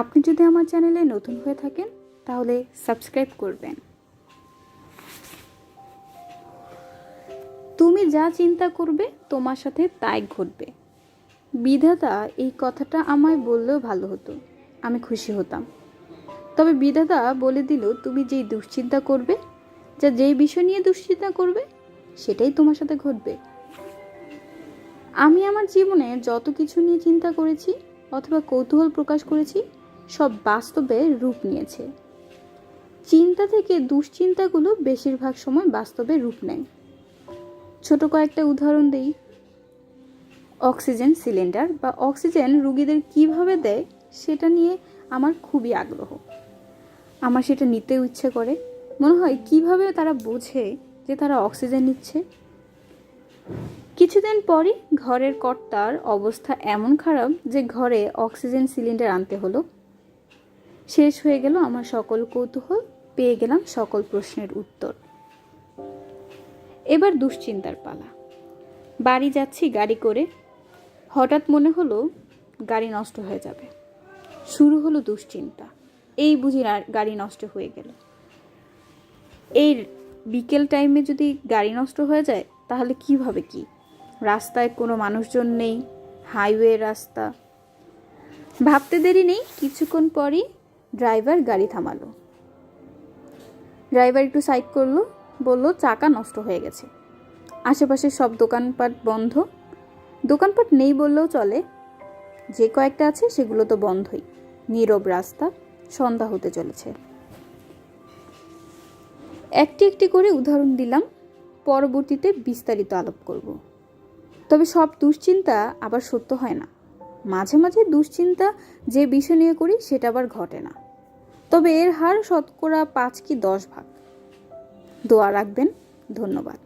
আপনি যদি আমার চ্যানেলে নতুন হয়ে থাকেন, তাহলে সাবস্ক্রাইব করবেন। তুমি যা চিন্তা করবে, তোমার সাথে তাই ঘটবে। বিধাতা এই কথাটা আমায় বললেও ভালো হতো। আমি খুশি হতাম। তবে বিধাতা বলে দিল, তুমি যেই দুশ্চিন্তা করবে, যা যেই বিষয় নিয়ে দুশ্চিন্তা করবে, সেটাই তোমার সাথে ঘটবে। আমি আমার জীবনে যত কিছু নিয়ে চিন্তা করেছি, অথবা কৌতূহল প্রকাশ করেছি সব বাস্তবে রূপ নিয়েছে। চিন্তা থেকে দুশ্চিন্তাগুলো বেশিরভাগ সময় বাস্তবে রূপ নেয়। ছোট কয়েকটা উদাহরণ দেই। অক্সিজেন সিলিন্ডার বা অক্সিজেন রুগীদের কীভাবে দেয়, সেটা নিয়ে আমার খুবই আগ্রহ। আমার সেটা নিতেও ইচ্ছে করে। মনে হয়, কীভাবে তারা বোঝে যে তারা অক্সিজেন নিচ্ছে? কিছুদিন পরই ঘরের কর্তার অবস্থা এমন খারাপ যে ঘরে অক্সিজেন সিলিন্ডার আনতে হলো। শেষ হয়ে গেল আমার সকল কৌতূহল, পেয়ে গেলাম সকল প্রশ্নের উত্তর। এবার দুশ্চিন্তার পালা। বাড়ি যাচ্ছি গাড়ি করে। হঠাৎ মনে হলো গাড়ি নষ্ট হয়ে যাবে। শুরু হলো দুশ্চিন্তা। এই বুঝি গাড়ি নষ্ট হয়ে গেল। এই বিকেল টাইমে যদি গাড়ি নষ্ট হয়ে যায়, তাহলে কীভাবে কি? রাস্তায় কোনো মানুষজন নেই, হাইওয়ে রাস্তা। ভাবতে দেরি নেই, কিছুক্ষণ পরই ড্রাইভার গাড়ি থামালো। ড্রাইভার একটু সাইড করল, বলল, চাকা নষ্ট হয়ে গেছে। আশেপাশে সব দোকানপাট বন্ধ। দোকানপাট নেই বললেও চলে। যে কয়েকটা আছে, সেগুলো তো বন্ধই। নীরব রাস্তা, সন্ধ্যা হতে চলেছে। একটি একটি করে উদাহরণ দিলাম, পরবর্তীতে বিস্তারিত আলাপ করব। তবে সব দুশ্চিন্তা আবার সত্য হয় না। মাঝে মাঝে দুশ্চিন্তা যে বিষয় নিয়ে করি সেটা আবার ঘটে না। তবে এর হার শতকরা পাঁচ কি দশ ভাগ। দোয়া রাখবেন। ধন্যবাদ।